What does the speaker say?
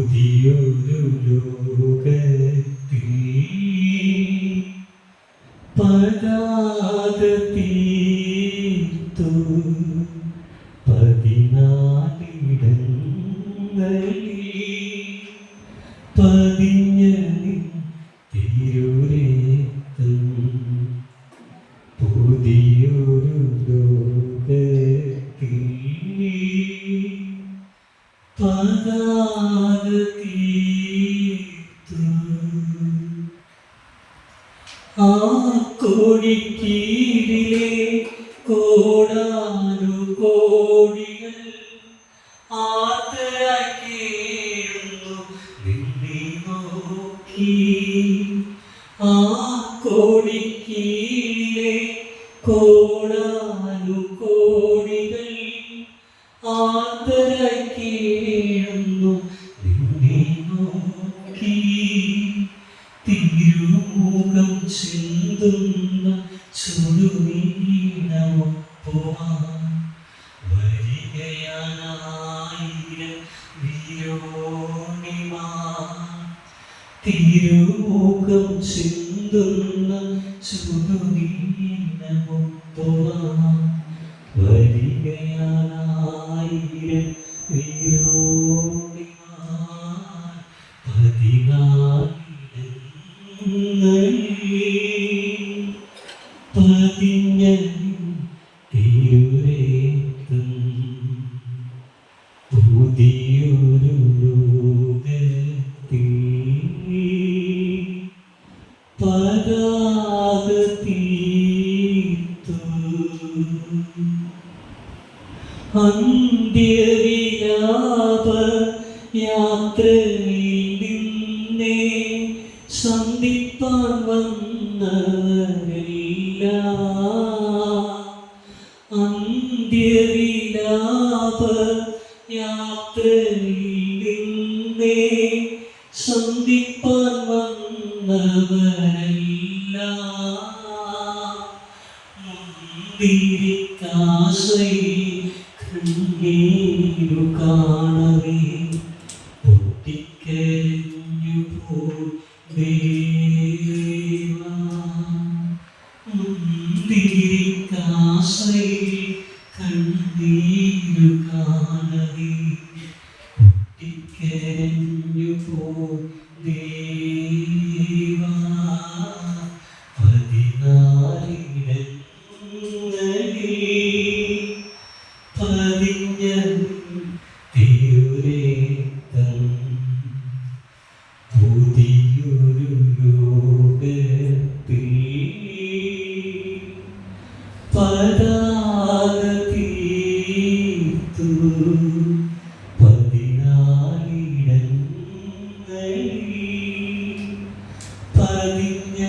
പുതിയൊരു ലോകത്തിൽ പതാക തീർത്തു പതാക തീർത്തു ആ കോടിക്കീഴിലെ കോടാനു കോടികൾ ആർത്തരാക്കിയിരുന്നു നിന്നെ നോക്കി. ആ കോടിക്കീഴിലെ കോടാനു കോടികൾ ആർത്തരാക്കിയിരുന്നു ചിന്തുന്ന ചുടുനീണമൊപ്പുവാൻ വരികയാനായിരം വീരോണിമാർ. തിരുമുഖം ചിന്തുന്ന ചുടുനീണമൊപ്പുവാൻ വരികയാനായിരം അന്ത്യവിലാപ യാത്രയിൽ നിന്നെ സന്ധിപ്പാൻ വന്നവരില്ല. അന്ത്യവിലാപ യാത്രയിൽ നിന്നെ സന്ധിപ്പാൻ വന്നവരല്ല കണ്ണീരു കാണവേ പൊട്ടിക്കരഞ്ഞു പോശ്രയിൽ കണ്ണീരു കാണവേ പൊട്ടിക്കരഞ്ഞു പതിനാലിടങ്ങളിൽ പതിഞ്ഞ